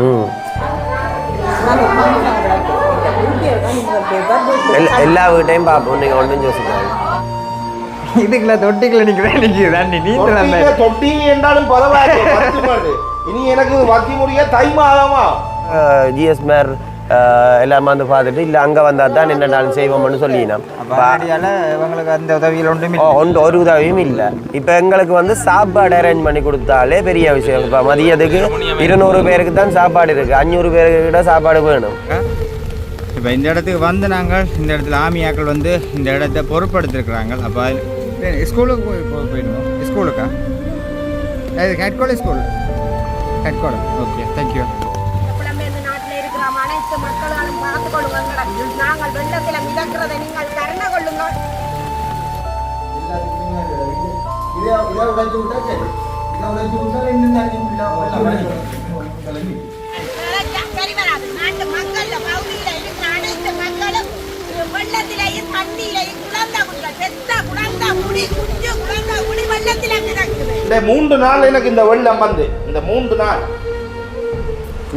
ம் எல்லா எல்லா வீட்டையும் பார்ப்போம் நீங்கள் ஒன்றும் யோசிக்காது இதுக்குள்ள தொட்டிக்குள்ள நிக்கிறேன் நிக்குது தண்ணி நீந்தலாம் தொட்டி என்றாலும் பரவாயில்லை இனி எனக்கு வத்தி முடிய தை மாதமா ஜிஎஸ் மேர் எல்லாம் வந்து பார்த்துட்டு இல்லை அங்கே வந்தால் தான் என்னென்னாலும் செய்வோம்னு சொல்லினோம். இவங்களுக்கு அந்த உதவியில் ஒன்றுமே ஒன்று ஒரு உதவியும் இல்லை. இப்போ எங்களுக்கு வந்து சாப்பாடு அரேஞ்ச் பண்ணி கொடுத்தாலே பெரிய விஷயம். இப்போ மதியத்துக்கு இருநூறு பேருக்கு தான் சாப்பாடு இருக்குது அஞ்சூறு பேருக்கு கூட சாப்பாடு வேணும். இப்போ இந்த இடத்துக்கு வந்து நாங்கள் இந்த இடத்துல ஆமியாக்கள் வந்து இந்த இடத்த பொறுப்படுத்திருக்கிறாங்க அப்போ ஸ்கூலுக்கு போய் போயிடுவோம். ஸ்கூலுக்கா? Head college school head college okay thank you அனைத்து மக்களாலும் பார்த்து கொள்ளுங்கள். நாங்கள் வெள்ளத்தில் மிதக்கிறதை நீங்கள் கருண கொள்ளுங்கள். சரி தண்ணியிலையும் குழந்த குடிகள் பெத்த குழந்த குடி குஞ்சு குழந்த குடி மிதக்குது இந்த மூன்று நாள் எனக்கு இந்த வெள்ளம் வந்து. இந்த மூன்று நாள்.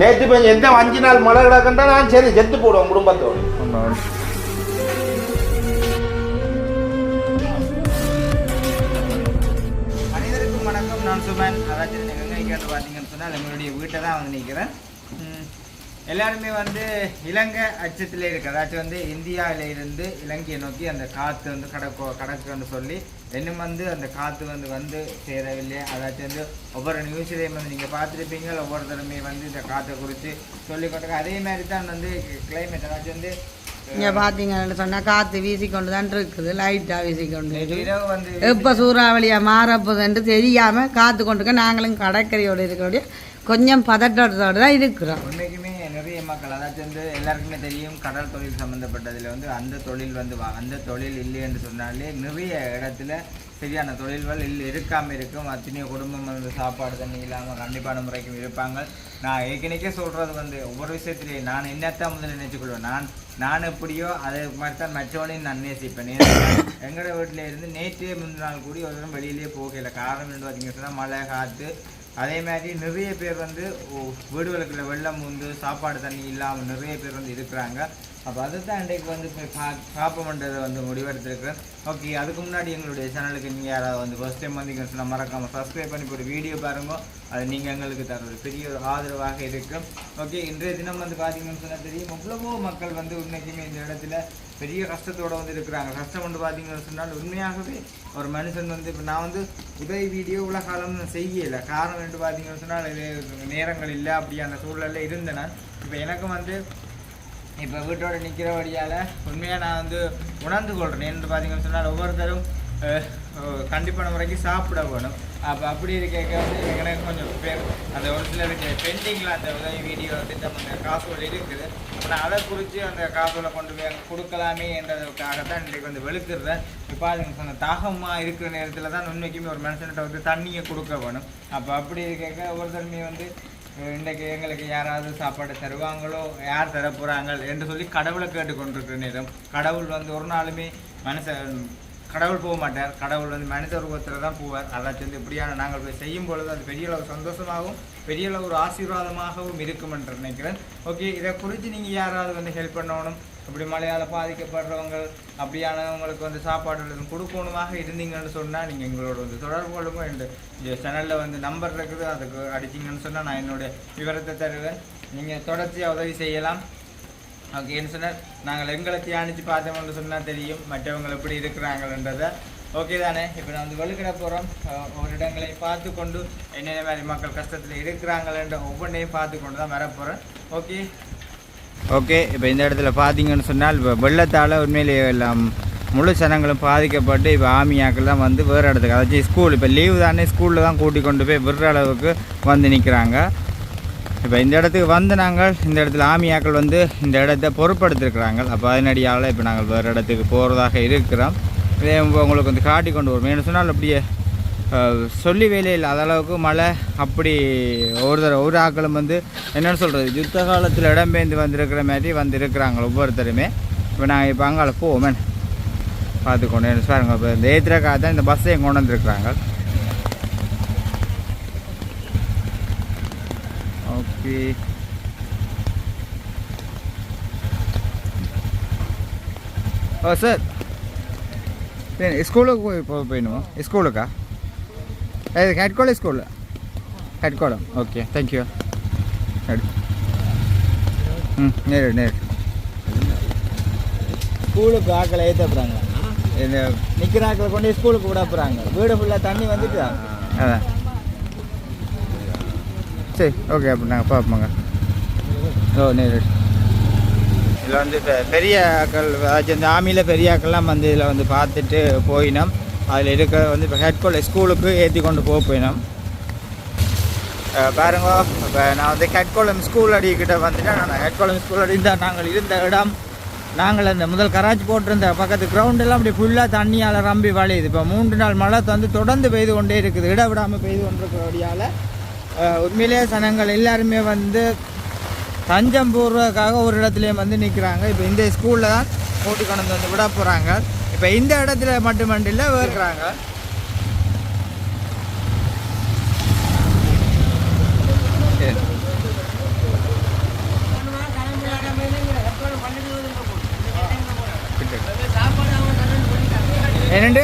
நேற்று கொஞ்சம் எந்த அஞ்சு நாள் மழை கிடக்குன்றா நான் சரி செத்து போடுவோம் குடும்பத்தோடு. அனைவருக்கும் வணக்கம். நான் சுமன். அதாச்சும் நீங்கள் கேட்டு பார்த்தீங்கன்னு சொன்னால் எங்களுடைய வீட்டை தான் வந்து நிற்கிறேன். எல்லாருமே வந்து இலங்கை அச்சத்தில் இருக்கு. அதாச்சும் வந்து இந்தியாவில இருந்து இலங்கையை நோக்கி அந்த காற்று வந்து கடக்கோ கடக்குன்னு சொல்லி இன்னும் வந்து அந்த காற்று வந்து வந்து சேரவில்லை. அதாச்சும் வந்து ஒவ்வொரு நியூஸ்லேயும் வந்து நீங்கள் பார்த்துருப்பீங்க. ஒவ்வொருத்தருமே வந்து இந்த காற்றை குறித்து சொல்லிக்கொண்டு அதே மாதிரி தான் வந்து கிளைமேட் அதாச்சும் வந்து இங்கே பார்த்தீங்கன்னு சொன்னால் காற்று வீசிக்கொண்டு தான் இருக்குது. லைட்டாக வீசிக்கொண்டு வந்து எப்போ சூறாவளியாக மாறப்போகுதுன்ட்டு தெரியாமல் காத்து கொண்டுக்க நாங்களும் கடற்கரையோடு இருக்கிறோடைய கொஞ்சம் பதட்டத்தோடு தான் இருக்கிறோம். மக்கள் அதாச்சும் வந்து எல்லாருக்குமே தெரியும் கடல் தொழில் சம்மந்தப்பட்டதில் வந்து அந்த தொழில் வந்து வா- அந்த தொழில் இல்லை என்று சொன்னாலே நிறைய இடத்துல சரியான தொழில்கள் இல்லை இருக்காமல் இருக்கும். அத்தனையோ குடும்பம் வந்து சாப்பாடு தண்ணி இல்லாமல் கண்டிப்பான முறைக்கும் இருப்பாங்க. நான் ஏற்கனவே சொல்கிறது வந்து ஒவ்வொரு விஷயத்துலையும் நான் என்னத்தான் முதல்ல நினச்சிக்கொள்வேன் நான் நான் எப்படியோ அதை மாதிரி தான் மற்றவனையும் நான் நேசிப்பேன். எங்களோட வீட்டில் இருந்து நேற்றே முந்தினால் கூடி ஒரு தரம் வெளியிலே போகல காரணம் என்று பார்த்தீங்கன்னா சொன்னால் மழை காற்று அதே மாதிரி நிறைய பேர் வந்து வீடுகளுக்குள்ள வெள்ளம் வந்து சாப்பாடு தண்ணி இல்லாமல் நிறைய பேர் வந்து இருக்கிறாங்க. அப்போ அதை தான் அன்றைக்கு வந்து இப்போ பா பார்ப்போம்ன்றதை வந்து முடிவெடுத்துருக்கிறேன். ஓகே அதுக்கு முன்னாடி எங்களுடைய சேனலுக்கு நீங்கள் யாராவது வந்து ஃபஸ்ட் டைம் வந்தீங்கன்னு சொன்னால் மறக்காமல் சப்ஸ்கிரைப் பண்ணி ஒரு வீடியோ பாருங்க. அது நீங்கள் எங்களுக்கு தர ஒரு பெரிய ஒரு ஆதரவாக இருக்கும் ஓகே இன்றைய தினம் வந்து பார்த்தீங்கன்னு சொன்னால் தெரியும் எவ்வளவோ மக்கள் வந்து உண்மைக்குமே இந்த இடத்துல பெரிய கஷ்டத்தோடு வந்து இருக்கிறாங்க. கஷ்டம் வந்து பார்த்தீங்கன்னு சொன்னால் உண்மையாகவே ஒரு மனுஷன் வந்து இப்போ நான் வந்து உதவி வீடியோ உலகாலம் செய்யலை. காரணம் என்று பார்த்தீங்கன்னு சொன்னால் நேரங்கள் இல்லை அப்படி அந்த சூழலில் இருந்தேன் இப்போ எனக்கும் வந்து இப்போ வீட்டோட நிற்கிற வழியால் உண்மையாக நான் வந்து உணர்ந்து கொள்கிறேன் என்று பார்த்தீங்கன்னு சொன்னால் ஒவ்வொருத்தரும் கண்டிப்பான முறைக்கு சாப்பிட வேணும். அப்போ அப்படி இருக்க வந்து எனக்கு கொஞ்சம் பேர் அந்த ஒரு சில பெண்டிங்கில் அந்த உதவி வீடியோ வந்து நம்ம காசோடு இருக்குது. அப்போ நான் அதை குறித்து அந்த காசோல கொண்டு போய் கொடுக்கலாமே என்றதுக்காக தான் இன்றைக்கு வந்து வெளுத்துடுறேன் இப்போ அதுங்க சொன்ன தாகமாக இருக்கிற நேரத்தில் தான் உண்மைக்குமே ஒரு மனுஷன்கிட்ட வந்து தண்ணியை கொடுக்க வேணும். அப்போ அப்படி இருக்க ஒவ்வொருத்தருமே வந்து இன்றைக்கு எங்களுக்கு யாராவது சாப்பாடு தருவாங்களோ யார் தர போகிறாங்க என்று சொல்லி கடவுளை கேட்டுக்கொண்டிருக்கிற நேரம். கடவுள் வந்து ஒரு நாளுமே மனசை கடவுள் போக மாட்டார். கடவுள் வந்து மனித உருவத்தில் தான் போவார். அதாச்சும் வந்து இப்படியான நாங்கள் போய் செய்யும் பொழுது அது பெரிய அளவு சந்தோஷமாகவும் பெரிய அளவு ஒரு ஆசீர்வாதமாகவும் இருக்கும் என்று நினைக்கிறேன். ஓகே இதை குறித்து நீங்கள் யாராவது வந்து ஹெல்ப் பண்ணணும்? இப்படி மழையால் பாதிக்கப்படுறவங்க அப்படியானவங்களுக்கு வந்து சாப்பாடு எதுவும் கொடுக்கணுமாக இருந்தீங்கன்னு சொன்னால் நீங்கள் எங்களோட வந்து தொடர்பு கொள்ளுங்க. இந்த இந்த சேனலில் வந்து நம்பர் இருக்குது. அதுக்கு அடிச்சிங்கன்னு சொன்னால் நான் என்னுடைய விவரத்தை தருவேன். நீங்கள் தொடர்ச்சியாக உதவி செய்யலாம். ஓகேன்னு சொன்னால் நாங்கள் எங்களை தியானித்து பார்த்தோம்னு சொன்னால் தெரியும். மற்றவங்க எப்படி இருக்கிறாங்கன்றதை. ஓகே தானே? இப்போ நான் வந்து வலுக்கிட போகிறோம். ஒரு இடங்களை பார்த்து கொண்டு என்னென்ன மாதிரி மக்கள் கஷ்டத்தில் இருக்கிறாங்கன்ற ஒவ்வொன்றையும் பார்த்து கொண்டு தான் வரப்போகிறேன் ஓகே ஓகே இப்போ இந்த இடத்துல பார்த்தீங்கன்னு சொன்னால் இப்போ வெள்ளத்தால் உண்மையிலேயே எல்லாம் முழு சனங்களும் பாதிக்கப்பட்டு இப்போ ஆமியாக்கள் தான் வந்து வேறு இடத்துக்கு. அதாச்சும் ஸ்கூல் இப்போ லீவு தானே ஸ்கூலில் தான் கூட்டி கொண்டு போய் விடுற அளவுக்கு வந்து நிற்கிறாங்க. இப்போ இந்த இடத்துக்கு வந்து நாங்கள் இந்த இடத்துல ஆமியாக்கள் வந்து இந்த இடத்த பொருட்படுத்திருக்கிறாங்க. அப்போ அதனடியால் இப்போ நாங்கள் வேறு இடத்துக்கு போகிறதாக இருக்கிறோம். இதே உங்களுக்கு வந்து காட்டி கொண்டு வரும் ஏன்னு சொன்னால் அப்படியே சொல்லி வேலையில் இல்லை. அதளவுக்கு மழை அப்படி ஒரு தடவை ஒரு ஆக்களும் வந்து என்னென்னு சொல்கிறது யுத்த காலத்தில் இடம்பெயர்ந்து வந்திருக்கிற மாதிரி வந்து இருக்கிறாங்க ஒவ்வொருத்தருமே. இப்போ நாங்கள் இப்போ அங்கால போவோமே. பார்த்துக்கொண்டு என்ன பாருங்க இப்போ இந்த ஏத்திரக்காக தான் இந்த பஸ்ஸையும் கொண்டு வந்திருக்கிறாங்க. இருக்கு. ஓ சார். ஸ்கூலுக்கு போய் இப்போ போயிடணுமா? ஸ்கூலுக்கா இது ஹெட்கோலம் ஹெட் ஹெட்கோலம் ஓகே தேங்க்யூ ம் நேரு நேரு. ஸ்கூலுக்கு ஆக்களை ஏற்றப்படுறாங்க இந்த நிற்கிற ஆக்களை கொண்டு ஸ்கூலுக்கு விட போகிறாங்க வீடு ஃபுல்லாக தண்ணி வந்துட்டு? அதான் சரி ஓகே அப்போ நாங்கள் பார்ப்போங்க ஓ oh, நேரு இதில் வந்து இப்போ பெரிய ஆக்கள் அதாச்சும் இந்த ஆமியில் பெரிய ஆக்கள்லாம் வந்து இதில் வந்து பார்த்துட்டு போயினோம். அதில் இருக்க வந்து இப்போ ஹெட்கோல் ஸ்கூலுக்கு ஏற்றி கொண்டு போக போயினோம். பாருங்க இப்போ நான் வந்து ஹெட்கோலம் ஸ்கூல் அடிக்கிட்ட வந்துட்டேன். நான் ஹெட்கோலம் ஸ்கூல் அடி இருந்தால் நாங்கள் இருந்த இடம் நாங்கள் அந்த முதல் கராச்சி போட்டிருந்த பக்கத்து கிரவுண்டெல்லாம் அப்படி ஃபுல்லாக தண்ணியால் ரம்பி வழியுது. இப்போ மூன்று நாள் மழை வந்து தொடர்ந்து பெய்து கொண்டே இருக்குது. இட விடாமல் பெய்து கொண்டிருக்கிறபடியால் உண்மையிலேயே சனங்கள் எல்லாருமே வந்து தஞ்சம் போடுறதுக்காக ஒரு இடத்துலையும் வந்து நிற்கிறாங்க இப்போ இந்த ஸ்கூலில் தான் கூட்டி கொண்டு வந்து விட போகிறாங்க இப்போ இந்த இடத்துல மட்டுமண்டில்ல இருக்கிறாங்க என்னண்டு?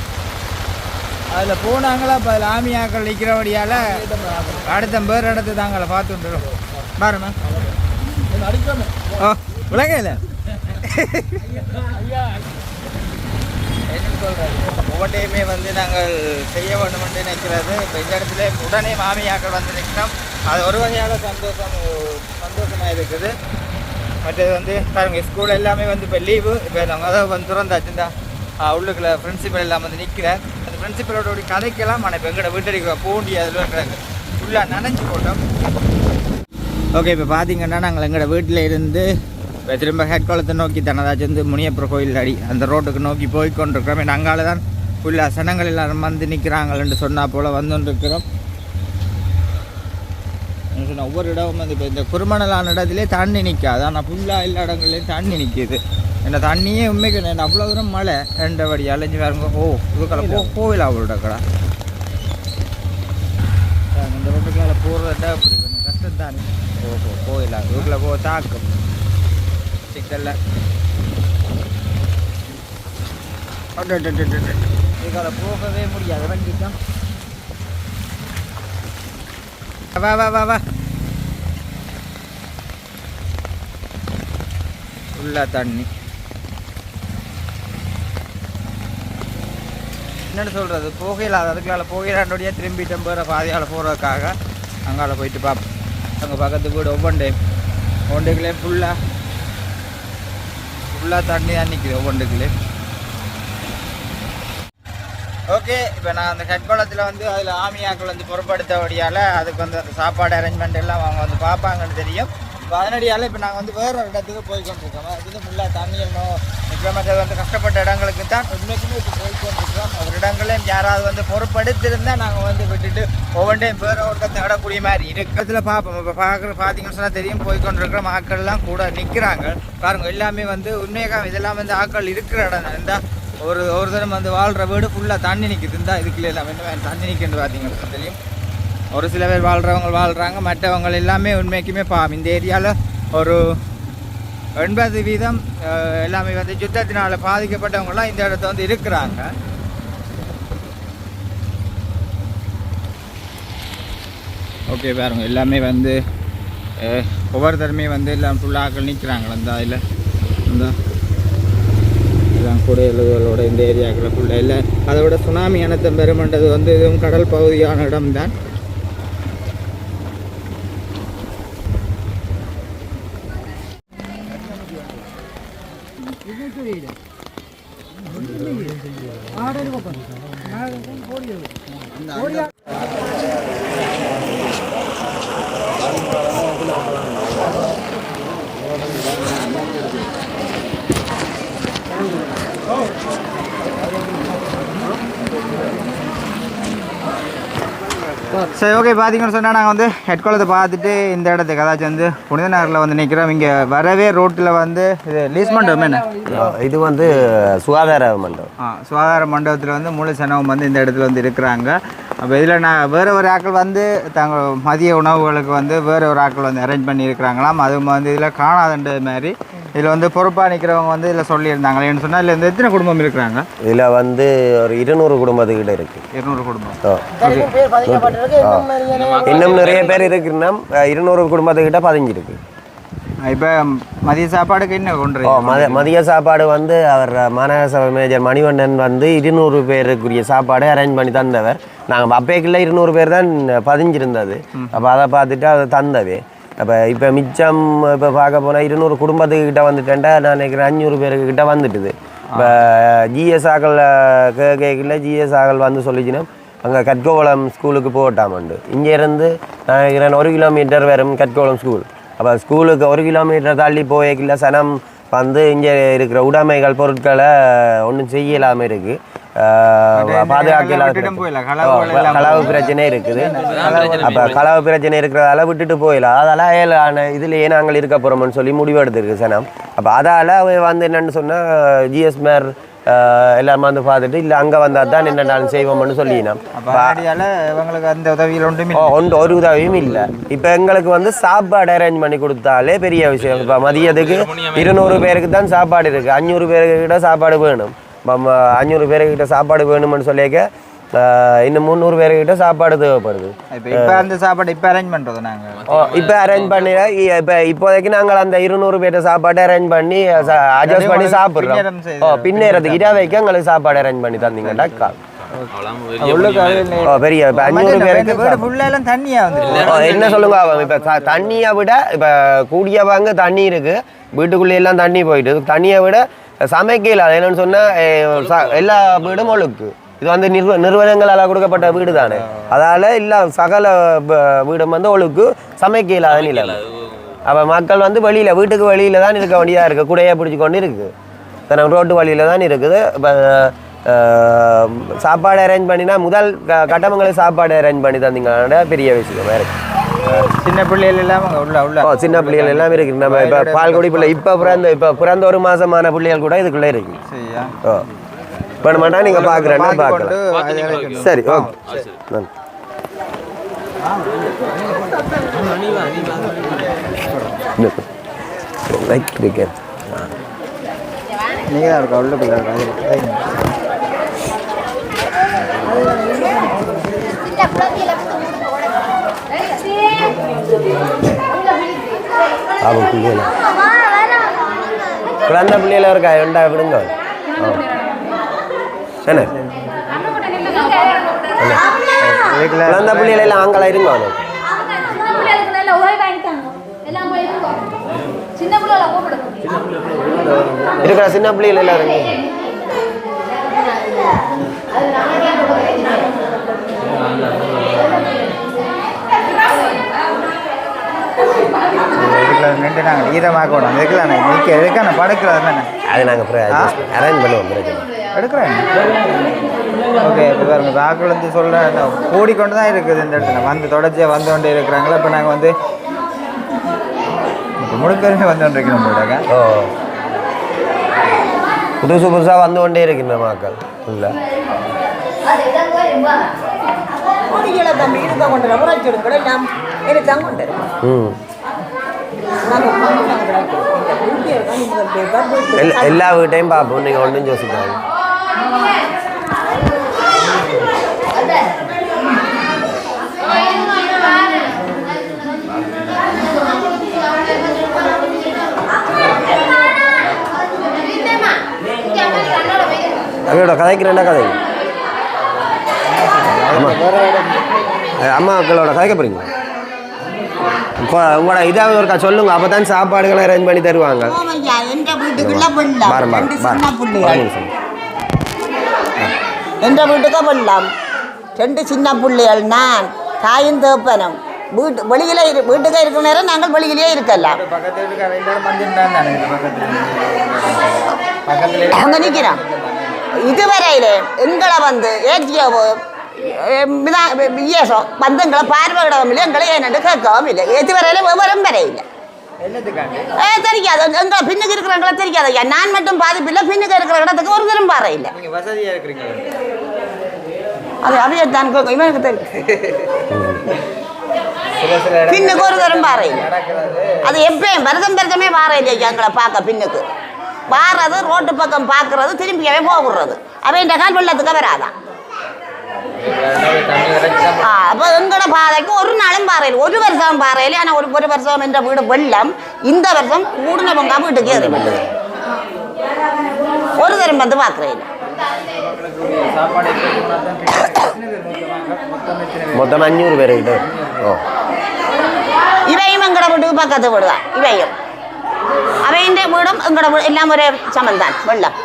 அதில் போனாங்களா? இப்போ அதில் ஆமியாக்கள் நிற்கிறபடியால் அடுத்த பேர் இடத்து தாங்கள பார்த்துட்டுரும் பாருமா ஓ ஒவ்வொரு ஒவ்வொன்றையுமே வந்து நாங்கள் செய்ய வேண்டும் என்று நினைக்கிறது. இப்போ இந்த இடத்துல உடனே மாமியாக்கள் வந்து நிற்கிறோம் அது ஒரு வகையான சந்தோஷம் சந்தோஷமாக இருக்குது. மற்றது வந்து பாருங்க ஸ்கூல் எல்லாமே வந்து இப்போ லீவு இப்போ நாங்கள் அதை வந்து திறந்தாச்சு உள்ளுக்குள்ள பிரின்சிபல் எல்லாம் வந்து நிற்கிறேன் அந்த பிரின்சிபலோட கதைக்கெல்லாம் மனைப்பு எங்களோட வீட்டடிக்கு பூண்டி அதில் ஃபுல்லாக நனைஞ்சு போட்டோம். ஓகே இப்போ பார்த்தீங்கன்னா நாங்கள் எங்களோட வீட்டில் இருந்து இப்போ திரும்ப ஹெட் குளத்தை நோக்கி தனதாச்சு வந்து முனியப்பர் கோயில் அடி அந்த ரோட்டுக்கு நோக்கி போய் கொண்டிருக்கிறோம். நாங்கள் தான் ஃபுல்லாக சனங்கள் எல்லாரும் வந்து நிற்கிறாங்கன்னு சொன்னால் போல் வந்துருக்கிறோம் சொன்ன ஒவ்வொரு இடமும் வந்து இப்போ இந்த குருமணலான இடத்துலேயே தண்ணி நிற்காது ஆனால் ஃபுல்லாக எல்லா இடங்கள்லையும் தண்ணி நிற்கிது என்ன தண்ணியே உண்மைக்கு என்ன அவ்வளோ தூரம் மழை ரெண்டு வடி அலைஞ்சு வேறுங்க ஓ இதுக்கடை போ கோவில் அவரோட கடை. இந்த ரோட்டுக்கால போகிறதா அப்படி கொஞ்சம் கஷ்டம் தானே ஓஹோ கோயிலா இதுக்குள்ள போ தாக்கும் சிக்கல்ல. இதுக்கால போகவே முடியாது. வண்டிதான் வா வா வா வா. ஃபுல்லாக தண்ணி. என்னென்னு சொல்கிறது போகையில் அதுக்குள்ள போகையிலாண்டோடைய திரும்பிட்டம் போகிற பாதையால் போகிறதுக்காக அங்கால போயிட்டு பார்ப்போம் அங்கே பக்கத்து வீடு ஒவ்வொன்றையும் ஒவ்வொன்றுக்குள்ளே ஃபுல்லாக ஃபுல்லாக தண்ணி தான் நிற்கிது ஒவ்வொன்றுக்குள்ளே ஓகே இப்போ நான் அந்த ஹெட்குளத்தில் வந்து அதில் ஆமியாக்கள் வந்து பொறுப்படுத்தபடியால் அதுக்கு வந்து அந்த சாப்பாடு அரேஞ்ச்மெண்ட் எல்லாம் அவங்க வந்து பார்ப்பாங்கன்னு தெரியும். இப்போ அதனடியால் இப்போ நாங்கள் வந்து வேறு ஒரு இடத்துக்கு போய் கொண்டிருக்கோம் அது வந்து ஃபுல்லாக தண்ணி இன்னும் வந்து கஷ்டப்பட்ட இடங்களுக்கு தான் உண்மைக்குமே இப்போ போய் கொண்டிருக்கோம் ஒரு இடங்களையும் யாராவது வந்து பொறுப்படுத்திருந்தால் நாங்கள் வந்து விட்டுட்டு ஒவ்வொன்றையும் வேறு ஒரு இடத்தை விடக்கூடிய மாதிரி இருக்கிறதுல பார்ப்போம் இப்போ பார்க்குற பார்த்தீங்கன்னு சொன்னால் தெரியும் போய் கொண்டிருக்கிற கூட நிற்கிறாங்க பாருங்கள் எல்லாமே வந்து உண்மையாக இதெல்லாம் வந்து ஆக்கள் இருக்கிற இடம் இருந்தால் ஒரு ஒரு தரம் வந்து வாழ்கிற வீடு ஃபுல்லாக தண்ணி நிற்குது இருந்தால் இதுக்குள்ளே எல்லாம் என்ன தண்ணி நிற்குன்னு பார்த்தீங்கன்னா தெரியும் ஒரு சில பேர் வாழ்கிறவங்க வாழ்கிறாங்க மற்றவங்க எல்லாமே உண்மைக்குமே பா இந்த ஏரியாவில் ஒரு எண்பது வீதம் எல்லாமே வந்து யுத்தத்தினால் பாதிக்கப்பட்டவங்களாம் இந்த இடத்த வந்து இருக்கிறாங்க. ஓகே பாருங்க. எல்லாமே வந்து ஒவ்வொரு ஒவ்வொருத்தருமே வந்து எல்லாம் ஃபுல்லாக ஆக்கள் நிற்கிறாங்களா இந்த இதில் இந்த. எல்லாம் இந்த ஏரியாக்களை இல்லை. அதை விட சுனாமி அனத்தம் பெருமன்றது வந்து இதுவும் கடல் பகுதியான இடம்தான். சரி ஓகே பார்த்தீங்கன்னு சொன்னால் நாங்கள் வந்து ஹெட் குளத்தை பார்த்துட்டு இந்த இடத்துக்கு அதாச்சும் வந்து புனித நகரில் வந்து நிற்கிறோம் இங்கே வரவே ரோட்டில் வந்து இது லீஸ் மண்டபம் என்ன? இது வந்து சுகாதார மண்டபம். ஆ சுகாதார மண்டபத்தில் வந்து முழு சனவும் வந்து இந்த இடத்துல வந்து இருக்கிறாங்க. அப்போ இதில் நான் வேறு ஒரு ஆட்கள் வந்து தங்கள் மதிய உணவுகளுக்கு வந்து வேறு ஒரு ஆட்கள் வந்து அரேஞ்ச் பண்ணி இருக்கிறாங்களாம் அதுவும் வந்து இதில் காணாதுன்ற மாதிரி இதில் வந்து பொறுப்பாக நிற்கிறவங்க வந்து இதில் சொல்லியிருந்தாங்களே ஏன்னு சொன்னால் இதில் எத்தனை குடும்பம் இருக்கிறாங்க? இதில் வந்து ஒரு இருநூறு குடும்பத்துக்கிட்ட இருக்கு. இருநூறு குடும்பம். இன்னும் நிறைய பேர் இருக்குன்னா இருநூறு குடும்பத்துக்கிட்ட பதிஞ்சிருக்கு. இப்போ மதிய சாப்பாடுக்கு என்ன கொண்டு ஓ மத மதிய சாப்பாடு வந்து அவர் மாநகர சபை மேஜர் மணிவண்ணன் வந்து இருநூறு பேருக்குரிய சாப்பாடு அரேஞ்ச் பண்ணி தந்தவர். நாங்கள் அப்பேக்குள்ள இருநூறு பேர் தான் பதிஞ்சிருந்தது. அப்போ அதை பார்த்துட்டு அதை தந்தவே அப்போ இப்போ மிச்சம் இப்போ பார்க்க போனால் இருநூறு குடும்பத்துக்கிட்ட வந்துட்டேன்டா. நான் நினைக்கிறேன் அஞ்சூறு பேருக்கிட்ட வந்துட்டுது. இப்போ ஜிஎஸ் கே கேட்கல ஜிஎஸ் வந்து சொல்லிச்சுன்னா அங்கே கற்கோவளம் ஸ்கூலுக்கு போட்டாமண்டு இங்கேருந்து நான் நினைக்கிறேன் ஒரு கிலோமீட்டர் வரும் கற்கோவளம் ஸ்கூல். அப்போ ஸ்கூலுக்கு ஒரு கிலோமீட்டர் தள்ளி போய்க்கல சனம் வந்து இங்கே இருக்கிற உடைமைகள் பொருட்களை ஒன்றும் செய்யலாமல் இருக்குது பாதுகாக்க எல்லாம் களவு பிரச்சனை இருக்குது. அப்போ களவு பிரச்சனை இருக்கிறதால விட்டுட்டு போயிடலாம். அதெல்லாம் ஏழான இதுலேயே நாங்கள் இருக்க போகிறோம்னு சொல்லி முடிவு எடுத்திருக்கு சனம். அப்போ அதால் வந்து என்னன்னு சொன்னால் ஜிஎஸ் மேர் எல்லாரும் வந்து பார்த்துட்டு இல்லை அங்கே வந்தால் தான் என்னென்னாலும் செய்வோம்னு சொல்லினோம். இவங்களுக்கு அந்த உதவிகள் ஒன்றுமே ஒன்று ஒரு உதவியும் இல்லை. இப்போ எங்களுக்கு வந்து சாப்பாடு அரேஞ்ச் பண்ணி கொடுத்தாலே பெரிய விஷயம். இப்போ மதியத்துக்கு இருநூறு பேருக்கு தான் சாப்பாடு இருக்குது அஞ்சூறு பேருக்கிட்ட சாப்பாடு வேணும். அஞ்சூறு பேருக்கிட்ட சாப்பாடு வேணும்னு சொல்லியிருக்க ஆஹ், இன்னும் முந்நூறு பேருக்கிட்ட சாப்பாடு தேவைப்படுது. இப்போ அந்த சாப்பாடு இப்போ அரேஞ்ச் பண்ணுறது நாங்கள் இப்போ அரேஞ்ச் பண்ணி இப்போ இப்போதைக்கு நாங்கள் அந்த இருநூறு பேர்ட்ட சாப்பாடு அரேஞ்ச் பண்ணி அட்ஜஸ்ட் பண்ணி சாப்பிட்றோம். ஓ பின்னேறதுக்கு இரவைக்கு எங்களுக்கு சாப்பாடு அரேஞ்ச் பண்ணி தந்தீங்கடா ஓ பெரிய என்ன சொல்லுங்க இப்ப தண்ணியை விட இப்ப கூடிய பங்கு தண்ணி இருக்கு வீட்டுக்குள்ளே எல்லாம் தண்ணி போயிட்டு தண்ணியை விட சமைக்கல அது என்னன்னு சொன்னால் எல்லா வீடும் ஒழுக்கு. இது வந்து நிறுவ நிறுவனங்களால் கொடுக்கப்பட்ட வீடு தானே. அதால் இல்லை சகல வீடும் வந்து ஒழுக்கு. சமைக்கல அது நிலை அப்போ மக்கள் வந்து வெளியில் வீட்டுக்கு வெளியில் தான் இருக்க வேண்டியதாக இருக்குது குடையை பிடிச்சி கொண்டு இருக்குது ரோட்டு வழியில் தான் இருக்குது. இப்போ சாப்பாடு அரேஞ்ச் பண்ணினா முதல் க- கட்டமங்களுக்கு சாப்பாடு அரேஞ்ச் பண்ணி தந்தீங்கன்னா பெரிய விஷயமா இருக்கு சின்ன பிள்ளைகள் எல்லாம் உள்ள உள்ள சின்ன பிள்ளைகள் எல்லாம் இருக்கு. நம்ம இப்போ பால்குடி பிள்ளை இப்போ பிறந்த இப்போ பிறந்த ஒரு மாசமான பிள்ளைகள் கூட இதுக்குள்ளே இருக்கு. பண்ண மாட்டா நீங்கள் பார்க்குறேன்னா பார்க்கலாம். சரி ஓகே. நன்றி லைக் இருக்கேன் நீங்க தான் இருக்கா உள்ள பிள்ளை. ஆமாம் பிள்ளைகள் குழந்தை பிள்ளைகள் இருக்கா வேண்டா விடுங்க. என்ன குழந்தை பிள்ளைகள் எல்லாம் ஆங்களா இருங்க இருக்கிற சின்ன பிள்ளைகள் எல்லாம் இருங்க. இதுக்குள்ள நின்று நாங்கள் ஈரமாக்கணும் இதுக்குள்ள நான் நிற்க எதுக்காக நான் படுக்கிறது தானே? அது நாங்கள் அரேஞ்ச் பண்ணுவோம் பிரச்சனை எடுக்கிறேன். ஓகே இப்போ பாருங்க டாக்டர் வந்து சொல்கிறேன் கூடிக்கொண்டு தான் இருக்குது இந்த இடத்துல. வந்து தொடர்ச்சியாக வந்து கொண்டு இருக்கிறாங்களா இப்போ நாங்கள் வந்து பேருமே வந்து கொண்டு இருக்கிறோம் போடாங்க ஓ. புதுசு புதுசாக வந்து கொண்டே இருக்கின்ற மக்கள் இல்லை? கொடிகளை எல்லா வீட்டையும் பார்ப்போம். நீங்கள் ஒன்றும் யோசிக்காது அவையோட கதைக்கிறேன்னா கதை. அம்மா. மக்களோட கதைக்க போறீங்க உங்களோட இதாவது ஒருக்கா சொல்லுங்க. அப்போ தான் சாப்பாடுகளை அரேஞ்ச் பண்ணி தருவாங்க. எந்த வீட்டுக்கு வெள்ளம் ரெண்டு சின்ன பிள்ளைகள் நான் தாயும் தேப்பனும். வீட்டு வெளியில இரு வீட்டுக்கு இருக்கிற நேரம் நாங்கள் வெளியிலேயே இருக்கலாம். அங்க நிக்கிறோம். இதுவரையில எங்களை வந்து ஏடிஓ இல்லை எங்களை என்னட்டு கேட்கவும் இல்லை இதுவரையில விவரம் வரையில்லை என்னத்துக்காண்டி ஏ தெரியாது எங்களை பின்னுக்கு இருக்கிறவங்களை தெரியாது ஐயா நான் மட்டும் பாதிப்பில்லை பின்னுக்கு இருக்கிற இடத்துக்கு ஒரு தரம் பாறை இல்லை அது அவைய தான் இவனுக்கு தெரியும் பின்னுக்கு ஒரு தரம் பாறை இல்லை அது எப்பயும் வருதம் வருதமே பாறை இல்லை எங்களை பார்க்க பின்னுக்கு வாரது ரோட்டு பக்கம் பார்க்கறது திரும்பியவே போகிறது அவன் கால் வெள்ளத்துக்கு வராதான் அப்போ எங்களோட பாதைக்கு ஒரு நாளும் பாறையில் ஒரு வருஷம் பாறையில் ஆனால் ஒரு ஒரு வருஷம் என்ற வீடு வெள்ளம் இந்த வருஷம் கூடின பொங்கா வீட்டுக்கு ஏறி விட்டது ஒரு தரம் வந்து பார்க்குறேன் மொத்தம் அஞ்சூறு பேர் கிட்ட இவையும் எங்கட வீட்டுக்கு பக்கத்து வீடு தான் இவையும் அவையின் வீடும் எங்கட எல்லாம் ஒரே சமந்தான் வெள்ளம்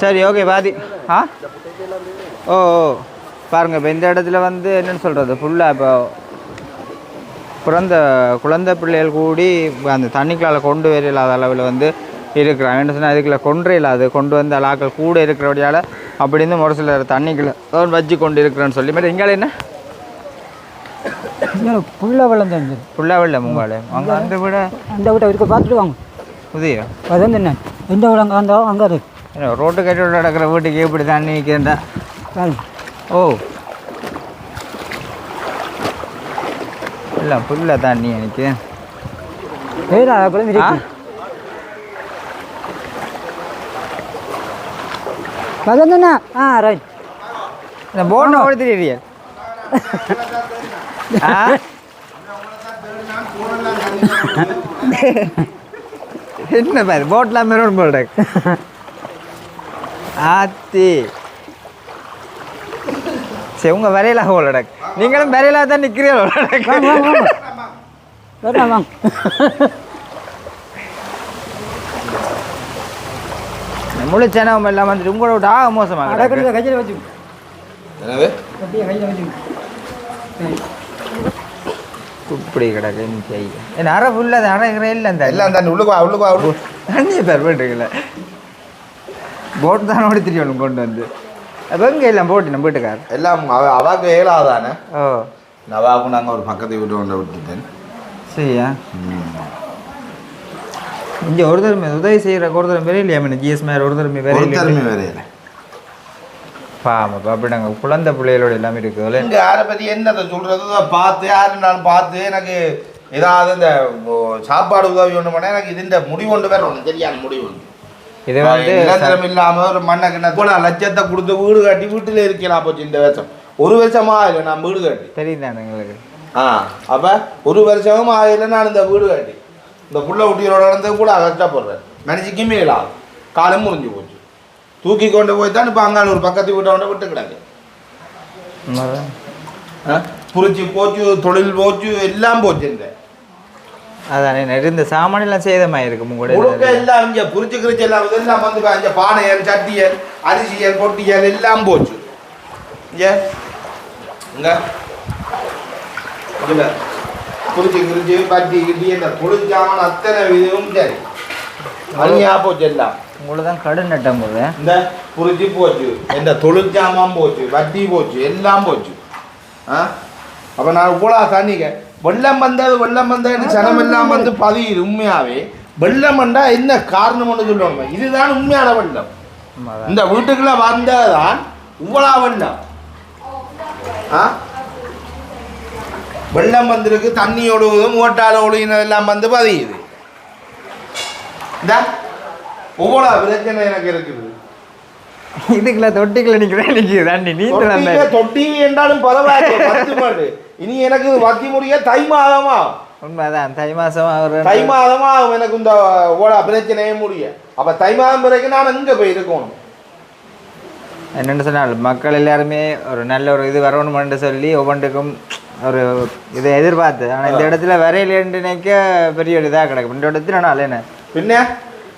சரி ஓகே பாதி. ஆ? ஓ ஓ. பாருங்க இப்போ இந்த இடத்துல வந்து என்னன்னு சொல்கிறது ஃபுல்லாக இப்போ பிறந்த குழந்தை பிள்ளைகள் கூடி அந்த தண்ணிக்குள்ளால் கொண்டு வர இல்லாத அளவில் வந்து இருக்கிறாங்க. என்ன சொன்னால் இதுக்குள்ள கொன்று இல்லாது கொண்டு வந்து அலாக்கள் கூட இருக்கிறபடியால் அப்படி இருந்து ஒரு சிலர் தண்ணிக்குள்ள வச்சு கொண்டு இருக்கிறேன்னு சொல்லி. மாதிரி எங்கால என்ன? ஃபுல்லாக வெள்ளம் தெரிஞ்சது ஃபுல்லாக வெள்ள முங்காலே அங்கே அந்த விட அந்த வீட்டை இருக்க பார்த்துட்டு வாங்க. புதிய? அது வந்து என்ன? எந்த வீடு அங்கே அந்த அங்கே என்ன ரோட்டு கட்டி நடக்கிற வீட்டுக்கு எப்படி தண்ணி நிற்கிறேன்டா. ஓ. இல்லை ஃபுல்லாக தண்ணி எனக்கு. இருக்கு அது வந்து என்ன? ஆ ரைட் இந்த போர்டு ஓடி தெரியலையே ஆ? என்ன பாரு போட்லாம் மெரூன் போல்டு ஆத்தி சரி உங்கள் வரையில போலடக் நீங்களும் வரையில தான் வாங்க முழு சேனவம் எல்லாம் வந்துட்டு உங்களோட ஆக மோசமாக கையில் வச்சு என்னது அப்படியே கையில் வச்சு இப்படி கிடக்கு செய்ய. என்ன அரை ஃபுல்லாக அது அரைக்கிற இல்லை அந்த எல்லாம் தண்ணி உள்ளுக்கு உள்ளுக்கு உள்ளுக்கு தண்ணியை தருவேட்டுக்கல போட்டு தான் ஓடி திரியணும் கொண்டு வந்து. அப்போ எங்கே எல்லாம் போட்டு நம்ம வீட்டுக்கார் எல்லாம் அவ அவாக்கு ஏழாவதானே? ஓ. நவாக்கு நாங்கள் ஒரு பக்கத்து வீட்டு ஒன்றை விட்டுட்டேன். சரியா? இங்கே ஒரு தடவை உதவி செய்கிற ஒரு தடவை வேற இல்லையா ஜிஎஸ் மேர் ஒரு வேற ஒரு இல்லை பாமப்பா அப்படி நாங்கள் குழந்தை பிள்ளைகளோட எல்லாமே இருக்குது இங்க யாரை பத்தி என்னத்தை சொல்றது இதை பார்த்து யாரு நான் பார்த்து எனக்கு ஏதாவது இந்த சாப்பாடு உதவி ஒன்று பண்ண எனக்கு இதுன்ற முடிவு ஒன்று வேற ஒன்று தெரியாது முடிவு இது வந்து நிரந்தரம் இல்லாம ஒரு மண்ணை கிண்ண போல லட்சத்தை கொடுத்து வீடு கட்டி வீட்டுல இருக்கலாம் போச்சு இந்த வருஷம். ஒரு வருஷமா ஆகல நான் வீடு கட்டி. தெரியும் தானே எங்களுக்கு ஆ அப்ப ஒரு வருஷமும் ஆகல நான் இந்த வீடு கட்டி. இந்த புள்ள குட்டிகளோட நடந்தது கூட கஷ்டப்படுறேன் மனுஷிக்கு மேலா காலம் முறிஞ்சு போச்சு. தூக்கி கொண்டு போய் தான் இப்போ அங்கால ஒரு பக்கத்து வீட்டை விட்டு. ஆ? புரிச்சு போச்சு தொழில் போச்சு எல்லாம் போச்சு இந்த. அதானே இருந்த சாமானெல்லாம் சேதமாக இருக்கும் உங்களோட எல்லாம் இங்க புரிச்சு கிரிச்சு எல்லாம் எல்லாம் வந்து இங்க பானையல் சட்டியல் அரிசியல் பொட்டியல் எல்லாம் போச்சு. இங்க இங்க. புரிச்சு கிரிச்சு பட்டி கிட்டி இந்த தொழில் சாமான் அத்தனை விதமும் சரி. அழியா போச்சு எல்லாம் உங்களுக்கு தான் கடன் நட்டம் போது. இந்த புரிச்சு போச்சு இந்த தொழில் சாமான் போச்சு வட்டி போச்சு எல்லாம் போச்சு. ஆ? அப்போ நான் இவ்வளோ தண்ணிக்க வெள்ளம் வந்தது வெள்ளம் வந்தது சனம் எல்லாம் வந்து பதியுது உண்மையாவே. வெள்ளம் வந்தா என்ன காரணம்னு சொல்லணும்? இதுதான் உண்மையான வெள்ளம். இந்த வீட்டுக்குள்ள வந்ததுதான் இவ்வளோ வெள்ளம். ஆ? வெள்ளம் வந்திருக்கு தண்ணி ஒழுகுதும் ஓட்டால் ஒழுகினதெல்லாம் வந்து பதியுது. இந்த பிரச்சனை எனக்கு இருக்குது. இதுக்குள்ள தொட்டிக்குள்ள நிற்கிது தண்ணி நீந்தலாம் தொட்டியில தொட்டி என்றாலும் பரவாயில்ல இனி எனக்கு வத்தி முடிய தை மாதமா? உண்மைதான் தை மாதம் அவர் தை மாதமா எனக்கு இந்த ஓடா பிரச்சனையே முடிய. அப்ப தை மாதம் பிறகு நான் எங்க போய் இருக்கணும்? என்னென்னு சொன்னால் மக்கள் எல்லாருமே ஒரு நல்ல ஒரு இது வரணுமென்று சொல்லி ஒவ்வொன்றுக்கும் ஒரு இதை எதிர்பார்த்து. ஆனால் இந்த இடத்துல வரையிலேன்னு நினைக்க பெரிய ஒரு இதாக கிடக்கும் இந்த இடத்துல நான் என்ன பின்ன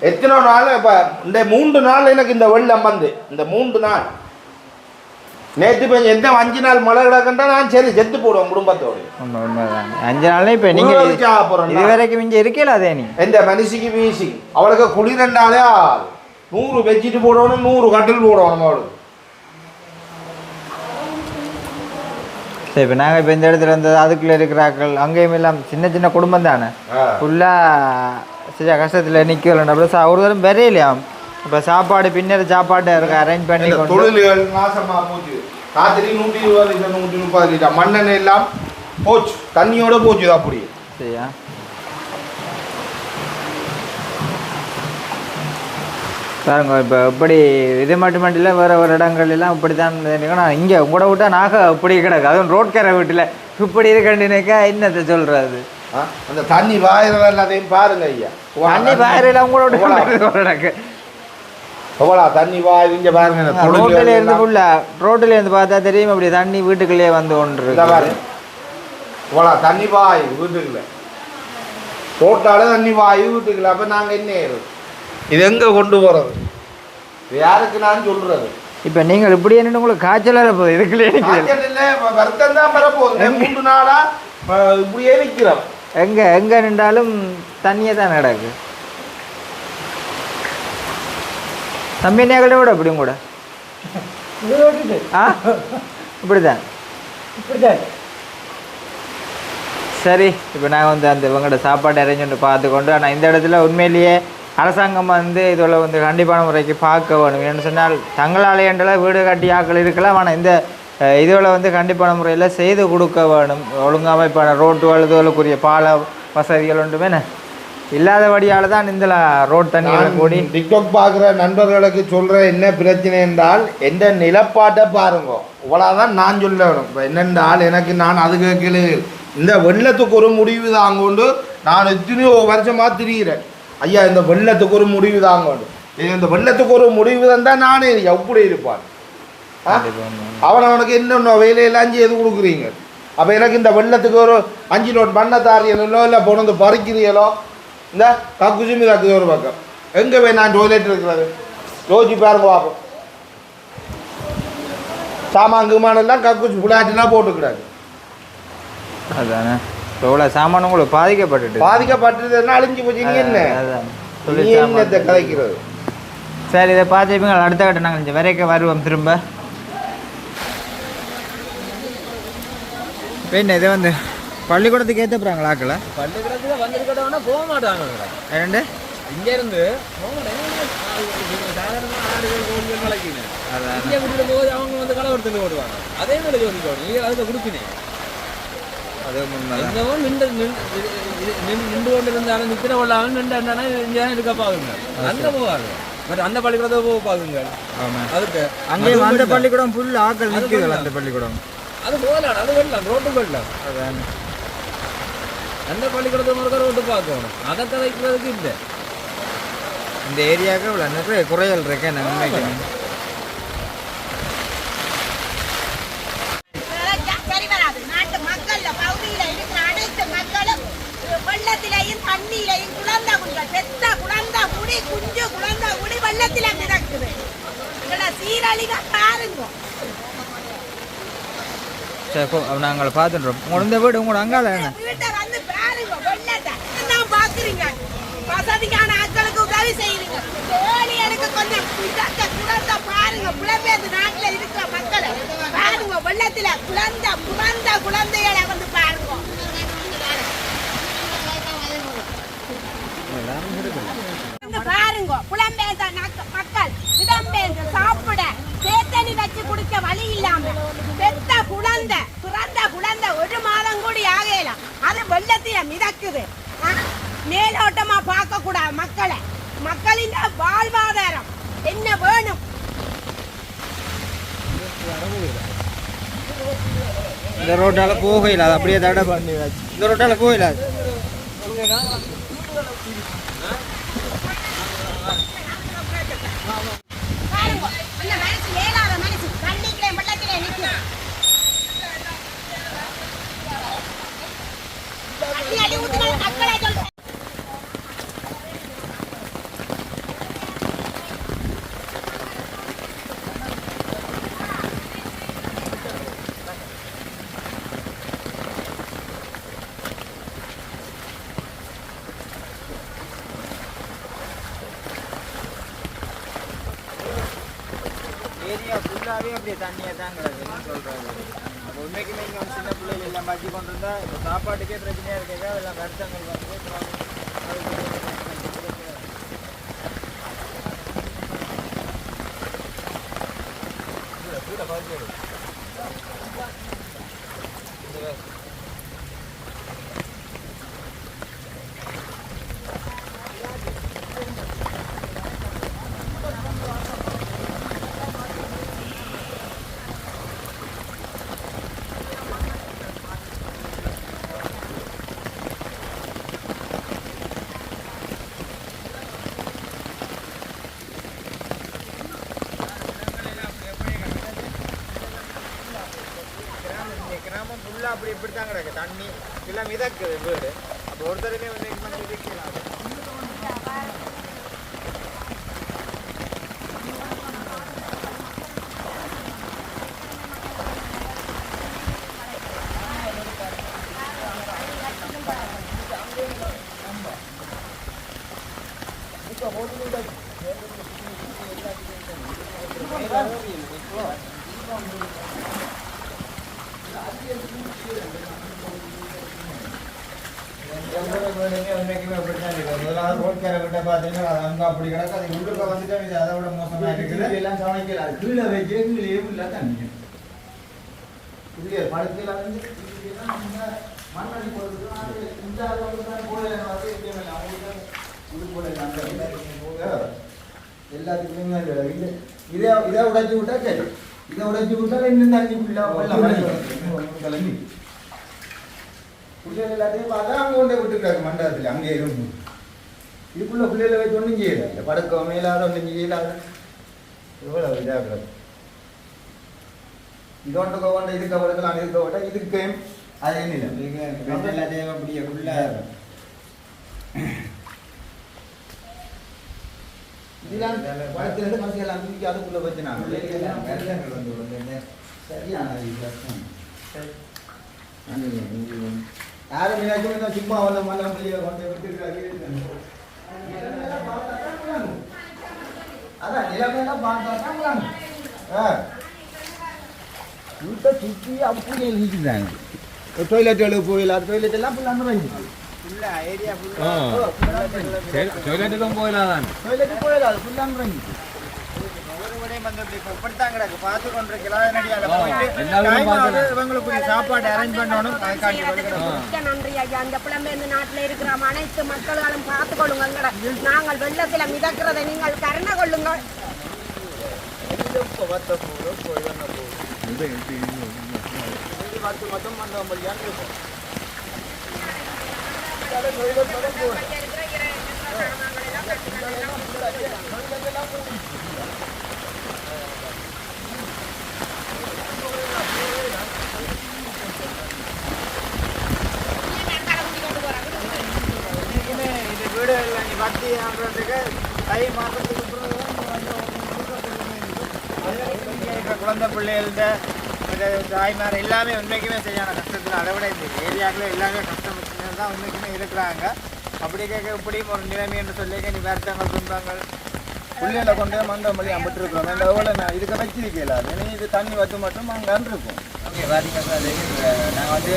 எத்தனை நாள்? இப்போ இந்த மூன்று நாள் எனக்கு இந்த வெள்ளம் வந்து. இந்த மூன்று நாள். நேற்று பெஞ்ச எந்த அஞ்சு நாள் மழை கிடக்குன்றா நான் சரி செத்து போடுவேன் குடும்பத்தோடு. அஞ்சு நாள் இப்போ நீங்கள் இது. வரைக்கும் இங்கே இருக்கல அதே நீ. எந்த மனுஷிக்கு வீசி? அவளுக்கு குளிரண்டாலே நூறு பெட்ஷீட் போடணும் நூறு கட்டில் போடணும் அவளுக்கு. சரி இப்போ நாங்கள் இப்போ இந்த இடத்துல இருந்தது அதுக்குள்ளே இருக்கிறாக்கள் அங்கேயும் எல்லாம் சின்ன சின்ன குடும்பம் தானே. ஃபுல்லாக சரியா கஷ்டத்தில் நிற்கலன்னா ஒரு தரம் வரையிலையாம் இப்போ சாப்பாடு பின்னர் சாப்பாடு இருக்க அரேஞ்ச் பண்ணி தொழில்கள் நாசமா போச்சு. ராத்திரி நூற்றி இருபது லிட்டர் நூற்றி முப்பது லிட்டர். மண்ணெண்ணெய் எல்லாம் போச்சு. தண்ணியோட போச்சு அப்படி சரியா? பாருங்க இப்போ இப்படி இது மட்டும் இல்லை வேறு வேறு இடங்கள் எல்லாம் இப்படி தான் நான் இங்கே உங்களோட விட்டா நாக இப்படி கிடக்கு. அதுவும் ரோட்கார வீட்டில். இப்படி இருக்கண்டினக்கா என்னத்தை சொல்கிறது? அந்த தண்ணி வாயிறது எல்லாத்தையும் பாருங்க ஐயா. தண்ணி பாயில உங்களோட எவ்வளோ தண்ணி வாய் இங்க பாருங்க ரோட்டில் இருந்து. ஃபுல்லா ரோட்டில் இருந்து பார்த்தா தெரியும் அப்படி தண்ணி வீட்டுக்குள்ளேயே வந்து ஒன்று பாரு இவ்வளோ தண்ணி வாய் வீட்டுக்குள்ள. ரோட்டால தண்ணி வாய் வீட்டுக்குள்ள அப்போ நாங்கள் என்ன? இது எங்கே கொண்டு போகிறது இது யாருக்கு நான் சொல்றது? இப்போ நீங்கள் இப்படி என்ன உங்களுக்கு காய்ச்சல் வர போகுது. இதுக்குள்ளே வருத்தம் தான் வரப்போகுது. மூன்று நாளா அஹ், இப்படியே நிற்கிறோம் எங்கே எங்கே நின்றாலும் தண்ணியே தான் நடக்கு. தம்பி அப்படி கூட. இது ஓட்டிட்டு ஆ? இப்படி தான் இப்படிதான் சரி இப்போ நான் வந்து அந்த இவங்களோட சாப்பாடு அரேஞ்ச் பார்த்து கொண்டு ஆனால் இந்த இடத்துல உண்மையிலேயே அரசாங்கம் வந்து இதில் வந்து கண்டிப்பான முறைக்கு பார்க்க வேணும். ஏன்னு சொன்னால் தங்களால் என்றால வீடு கட்டி ஆக்கள் இருக்கலாம் ஆனால் இந்த இதில் வந்து கண்டிப்பான முறையில் செய்து கொடுக்க வேணும் ஒழுங்கமைப்பான ரோட்டு வழுதுகளுக்குரிய பால வசதிகள் ஒன்றுமே இல்லாதபடியால் தான் இந்த ரோட் தண்ணிகளை கூடி டிக்டாக் பார்க்குற நண்பர்களுக்கு சொல்ற என்ன பிரச்சனை என்றால் எந்த நிலப்பாட்டை பாருங்க. இவ்வளோதான் நான் சொல்ல வேணும். இப்போ என்னென்றால் எனக்கு நான் அது கேட்கல இந்த வெள்ளத்துக்கு ஒரு முடிவு தாங்கொண்டு நான் எத்தனையோ வருஷமாக திரிகிறேன் ஐயா இந்த வெள்ளத்துக்கு ஒரு முடிவு தாங்கொண்டு. இந்த வெள்ளத்துக்கு ஒரு முடிவு தந்தால் நானே எப்படி இருப்பான்? அவன் அவனுக்கு என்னென்ன வேலையெல்லாம் செய்து கொடுக்குறீங்க? அப்போ எனக்கு இந்த வெள்ளத்துக்கு ஒரு அஞ்சு நோட் மண்ணை தாரியலோ இல்லை பொண்ணு பறிக்கிறீங்களோ இந்த கக்குசுமி தக்குது ஒரு பக்கம். எங்கே போய் நான் டொய்லெட் இருக்கிறது? யோசிச்சு பாருங்க பார்ப்போம் சாமான் குமானெல்லாம் கக்குச்சு புலாட்டிலாம் போட்டுக்கிறாங்க. அதானே. இவ்வளோ சாமான் உங்களுக்கு பாதிக்கப்பட்டுட்டு. பாதிக்கப்பட்டதுன்னா அழிஞ்சு போச்சு? நீ என்ன? அதான். நீ என்னத்தை. கலைக்கிறது சரி இதை பார்த்துப்பீங்க அடுத்த கட்ட நாங்கள் இந்த வரைக்கும் வருவோம் திரும்ப. என்ன இதை வந்து பள்ளிக்கூடத்துக்கு ஏற்ற போகிறாங்களா ஆக்கல பள்ளிக்கூடத்துல வந்திருக்கட்டவனா போக மாட்டாங்க ரெண்டு இங்க இருந்து போக மாட்டாங்க. சாதாரணமா ஆடுகள் கோழிகள் வளர்க்கிங்க அதான். இங்க விட்டுட்டு போது அவங்க வந்து கலவரத்துக்கு ஓடுவாங்க. அதே மாதிரி யோசிக்கணும் நீங்க அதுக்கு கொடுப்பினேன் அது எங்கவும் நின்று நின்று- கொண்டு இருந்தாலும் நித்திர கொள்ளாமல் நின்று இங்கே இருக்க பாருங்க அந்த போவாங்க. பட் அந்த பள்ளிக்கூடத்தை போக பாருங்க அதுக்கு அந்த. பள்ளிக்கூடம் ஃபுல் ஆக்கள் போடலாம். அந்த பள்ளிக்கூடம். அது போகலாம் அது வெள்ளம் ரோட்டு வெள்ளம் அதான் அந்த பள்ளிக்கூடத்தை முறுக்க ரோட்டு பார்க்கணும் அதை கதைக்கிறதுக்கு இல்லை இந்த ஏரியாவுக்கு இவ்வளோ நிறைய குறைகள் இருக்கேன் நான் உண்மைக்கு சரி வராது நாட்டு மக்கள்ல பகுதியில இருக்கிற அனைத்து மக்களும் வெள்ளத்திலையும் தண்ணியிலையும் குழந்தை குடிகள் பெத்த குழந்தை குடி குஞ்சு குழந்தை குடி வெள்ளத்தில மிதக்குது எங்களை சீரழிக பாருங்க சரி போ, அப்ப நாங்கள் பார்த்துட்டுறோம் உங்களோட இந்த வீடு உங்களோட அங்கால என்ன? பாருங்க வெள்ளத்தை என்ன பாக்குறீங்க. வசதிக்கான ஆட்களுக்கு உதவி செய்யுங்க ஏழைகளுக்கு கொஞ்சம் இதத்தை குழந்தை பாருங்க. புலம்பெயர்ந்து நாட்டுல இருக்கிற மக்களை. பாருங்க வெள்ளத்துல குழந்தை பிறந்த குழந்தைகளை வந்து பாருங்க. பாருங்க புலம்பெயர்ந்த நாக்க- மக்கள் இடம்பெயர்ந்து சாப்பிட சேத்தனி வச்சு குடிக்க வழி இல்லாம பெத்த குழந்தை பிறந்த குழந்தை ஒரு மாதம் கூடி ஆகலாம் அது வெள்ளத்தில மிதக்குது. மேலோட்டமா பார்க்க கூடாது மக்களை. மக்களின் வாழ்வாதாரம். என்ன வேணும்? இந்த ரோட்டால போக அது அப்படியே தடை பண்ணி இந்த ரோட்டால போக பாருங்க அந்த மனசு மேலாத மனசு தண்ணிக்குள்ள வெள்ளத்தில நிற்கும் தண்ணி அடி ஊத்துனாலும் மக்களை சொல்றேன் ஃபுல்லாகவே அப்படி தண்ணியாக தான் கிடக்குன்னு சொல்கிறாரு அப்போ உண்மைக்குமே இங்கே வந்து சின்ன பிள்ளைகள் எல்லாம் பாக்கி கொண்டு இருந்தா இப்போ சாப்பாட்டுக்கே பிரச்சனையாக இருக்கா எல்லாம் வருத்தங்கள் வந்து கிராமம் ஃபுல்லாக அப்படி இப்படி தான் கிடக்கு தண்ணி எல்லாம் மிதக்குது வீடு. அப்போ ஒருத்தருமே வந்து வந்து மிதக்கலாம் அங்கே அப்படி கிடக்கு அது உள்ளுக்க வந்துட்டு இது அதை விட மோசமாக இருக்குது. எல்லாம் சமைக்கல கீழே வைக்க கீழே இல்லை தண்ணி இல்லையா படுக்கையில் வந்து மண்ணடி போடுறது இந்த அளவுக்கு தான் அவங்களுக்கு இது அந்த எல்லாத்துக்குமே இது இதை இதை உடைச்சி விட்டா சரி. இதை உடைச்சி விட்டா இன்னும் தண்ணி பிள்ளைகள் எல்லாத்தையும் பார்த்தா அங்கே கொண்டே விட்டுருக்காரு மண்டபத்தில். அங்கே இருந்து. இதுக்குள்ள பிள்ளைகளை வச்சு ஒன்றும் செய்யல. இந்த படுக்க மேலாத ஒன்றும் செய்யலாத எவ்வளோ இதாக இதோண்டு கொண்ட இதுக்கு படுக்கலாம் இதுக்கு விட்டா இதுக்கு அது என்ன அப்படியே ஃபுல்லாக இதெல்லாம் படத்திலிருந்து மனசு எல்லாம் தூக்கி அதுக்குள்ள வச்சுனாங்க. சரியான யாரும் சும்மா வந்த வெளியே கொண்டு விட்டுருக்காரு அதான் நிலைமையெல்லாம் பார்த்தா தான் ஆ. வீட்டை சுற்றி அப்படியே எழுதிக்கிறாங்க டொய்லெட் போயில டொய்லெட் எல்லாம் ஃபுல்லாக ஆ. டொய்லெட்டுக்கும் போயிடலாம் தான் டொய்லெட் போயில அது ஃபுல்லாக நிறைஞ்சிருக்கு கிடக்கு பார்த்து சாப்பாடு அரேஞ்ச் பண்ணணும் நன்றி ஐயா அந்த புலம்பெயர்ந்த நாட்டில் இருக்கிற அனைத்து மக்களும் பார்த்து கொள்ளுங்க நாங்கள் வெள்ளத்தில் மிதக்கிறதை நீங்கள் கருணை கொள்ளுங்கள் பத்து மட்டும் வந்தவங்க இருக்கும் இது வீடு இல்லை நீ பக்தி ஆகுறதுக்கு தை மாதத்துக்கு அப்புறம் குழந்தை பிள்ளைகள்கிட்ட தாய்மார் எல்லாமே உண்மைக்குமே சரியான கஷ்டத்தில் அதை விட இந்த ஏரியாவில் எல்லாமே கஷ்டம் தான் உண்மைக்குமே இருக்கிறாங்க அப்படி கேட்க இப்படியும் ஒரு நிலைமை என்று சொல்லி நீ வருத்தங்கள் துன்பங்கள் பிள்ளைகளை கொண்டு மந்த மொழி அம்பிட்டு இருக்கிறோம் இந்த எவ்வளோ நான் இதுக்கு வச்சிருக்கல இது தண்ணி வத்து மட்டும் அங்கே இருக்கும் நாங்கள் வந்து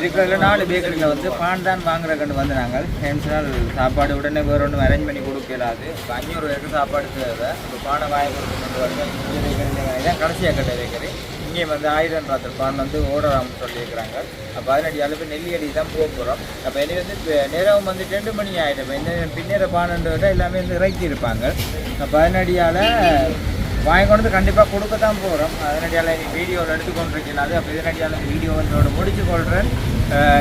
இருக்கிறதுல நாலு பேக்கரியில் வந்து பான் தான் வாங்குறதுக்கு வந்து நாங்கள் ஏன்னால் சாப்பாடு உடனே வேறு ஒன்றும் அரேஞ்ச் பண்ணி கொடுக்கலாது இப்போ அஞ்சூறு பேருக்கு சாப்பாடு தேவை. இப்போ பானை வாங்கி கொடுத்து வருங்க இதான் கடைசியாக கட்ட பேக்கரி இங்கே வந்து ஆயிரம் ராத்திரி பான் வந்து ஓடலாம்னு சொல்லியிருக்கிறாங்க. அப்போ பதினடி அளவு நெல்லியடி தான் போக போகிறோம் அப்போ இனி வந்து நேரம் வந்து ரெண்டு மணி ஆகிடும் இப்போ இந்த பின்னேற பானன்றதை எல்லாமே வந்து இறக்கி இருப்பாங்க பதினடியால் வாங்கி கொண்டு கண்டிப்பாக கொடுக்க தான் போகிறோம் அதனடியால் வீடியோவில் எடுத்துக்கொண்டிருக்கிறது அப்போ இதனடியால் வீடியோ இதோட முடிச்சு கொள்கிறேன்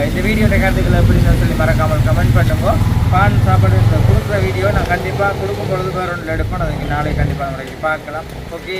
இந்த வீடியோ கருத்துக்கள் எப்படின்னு சொல்லி மறக்காமல் கமெண்ட் பண்ணுங்க. பான் சாப்பாடு கொடுக்குற வீடியோ நான் கண்டிப்பாக கொடுக்கும் பொழுது வேறு ஒன்றில் எடுப்பேன். அதுக்கு நாளைக்கு கண்டிப்பாக நாளைக்கு பார்க்கலாம். ஓகே